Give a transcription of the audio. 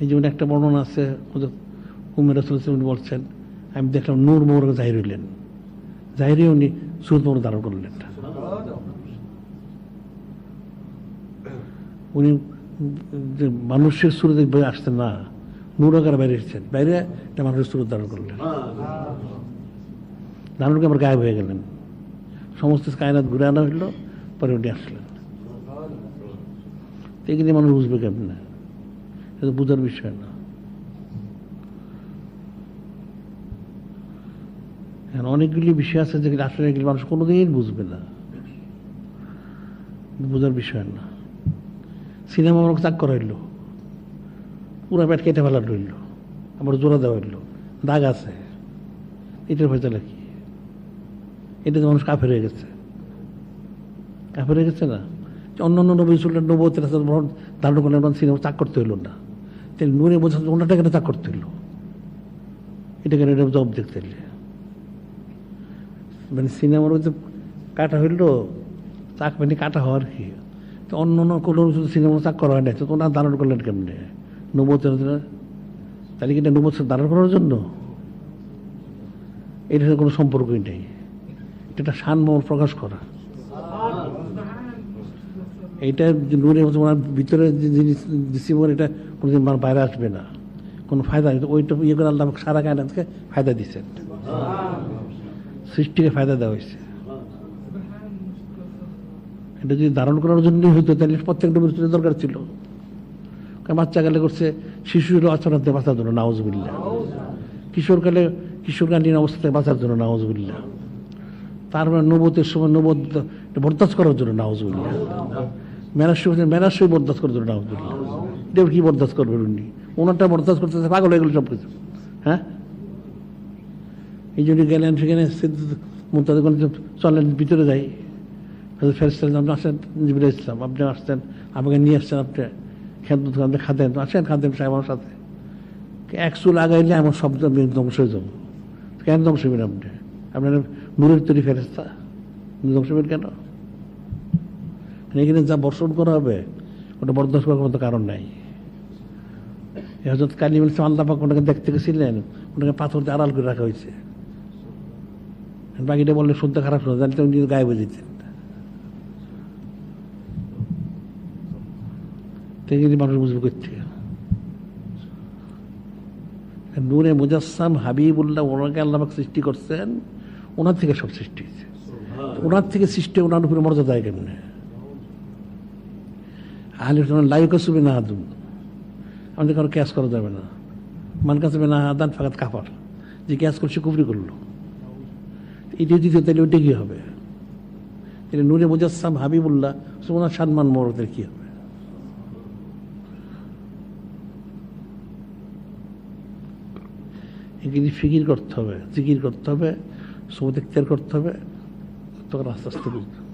এই যেমন একটা বর্ণনা আছে উমের রসুল বলছেন, আমি দেখলাম নূর মোর জাহির হইলেন। জাহিরে উনি সুরত মোর ধারণ করলেন। উনি যে মানুষের সুরতে আসতেন না, নূর আকারে বাইরে এসেছেন। বাইরে একটা মানুষের সুরত ধারণ করলেন। করে আবার গায়েব হয়ে গেলেন। সমস্ত কায়নাত ঘুরে আনা হইল, পরে উনি আসলেন। এগুলি মানুষ বুঝবে কেমন? এটা বোঝার বিষয় না। অনেকগুলি বিষয় আছে যেগুলি আসলে মানুষ কোনোদিন বুঝবে না। বোঝার বিষয় না। সিনেমা আমার চাক করা হইল পুরা পেট কেটে ফেলা রইল আবার জোড়া দেওয়া হইল। দাগ আছে। এটার ফয়সালা কি? এটা তো মানুষ কাফের হয়ে গেছে। কাফের হয়ে গেছে না? অন্য অন্য নবী সুল্লাহ নবতের ধারণ করলেন সিনেমা চাক করতে হইল না। তাহলে নুরে বোঝা ওনাটা কেন চাক করতে হইল এটা কেন এটা জব দেখতে মানে সিনেমার মধ্যে কাটা হইল, চাক মানে কাটা হওয়ার কি? তো অন্য অন্য কোনো সিনেমা চাক করা হয় না তো ওনার ধারণ করলেন কেমনে? নবতের তাহলে কি এটা নবত ধারণ করার জন্য? এটার কোনো সম্পর্কই নেই। এটা সানমহল প্রকাশ করা। এইটা যে নূরে ওনার ভিতরে যে জিনিস এটা কোনোদিন আমার বাইরে আসবে না। কোনো ফায়দা নেই। ওইটা ইয়ে করে আল্লাহ সারা কায়নাথকে ফায়দা দিচ্ছেন সৃষ্টিকে ফায়দা দেওয়া হয়েছে। এটা যদি ধারণ করার জন্যই হইতো তাহলে প্রত্যেকটা মৃত্যুর দরকার ছিল। কারণ বাচ্চা কালে করছে, শিশুর আচরণতে বাঁচার জন্য নাওজবিল্লা কিশোরকালে কিশোরকালীন অবস্থা থেকে বাঁচার জন্য নাওজবিল্লা তারপরে নবতের সময় নবত বরদাস্ত করার জন্য নাওজ নাওজবিল্লা মেরার সময় মেরার সময় বরদাস্ত জন্য নাওজবিল্লা এটা কি বরদাস্ত করবেন উনি? ওনারটা বরদাস্ত করতে পাগল হয়ে গেল সব কিছু হ্যাঁ? এই জন্য গেলেন সেখানে মুমতাজ চলেন ভিতরে যাই। ফেরেস্তান আপনি আসেন জিবির ইসলাম আপনি আসছেন, আমাকে নিয়ে আসছেন আপনি, খেদমত আপনি খাদেন। আসেন খাদেন সাহেব আমার সাথে। এক চুল আগাইলে আমার শব্দ আমি ধ্বংস হয়ে যাব। কেন ধ্বংস হবেন আপনি? আপনার নূরের তৈরি ফেরেস্তা ধ্বংস হবেন কেন? এখানে যা বর্ষণ করা হবে, ওটা বরদাস্ত করার মতো কারণ নাই। হজরত কালিম ইসলাম আল্লাহ পাক ওনাকে দেখতে গেছিলেন, ওনাকে পাথর দিয়ে আড়াল করে রাখা হয়েছে। বাকিটা বললে শুনতে খারাপ শোনা জানতে উনি গায়ে বুঝেছেন থেকে মানুষ বুঝবে করতে নূরে মুজাসসাম হাবিবুল্লাহ ওনাকে আল্লাহ সৃষ্টি করছেন, ওনার থেকে সব সৃষ্টি হয়েছে। ওনার থেকে সৃষ্টি ওনার উপরে মর্যাদা কেমনে? আহলে লাইকা সুবে না হাদুন আমাদের কারও ক্যাশ করা যাবে না। মান কাছে না হাদান ফাঁকাত কাফার। যে ক্যাশ করছে কুবরি করল। এটা দিতে তাহলে ওইটা কী হবে? তাহলে নূরে মুজাসসাম হাবিবুল্লাহ ওনার সম্মান মরদের কী হবে? এগুলি ফিকির করতে হবে, জিকির করতে হবে সময় করতে হবে, তখন আস্তে আস্তে বুঝবে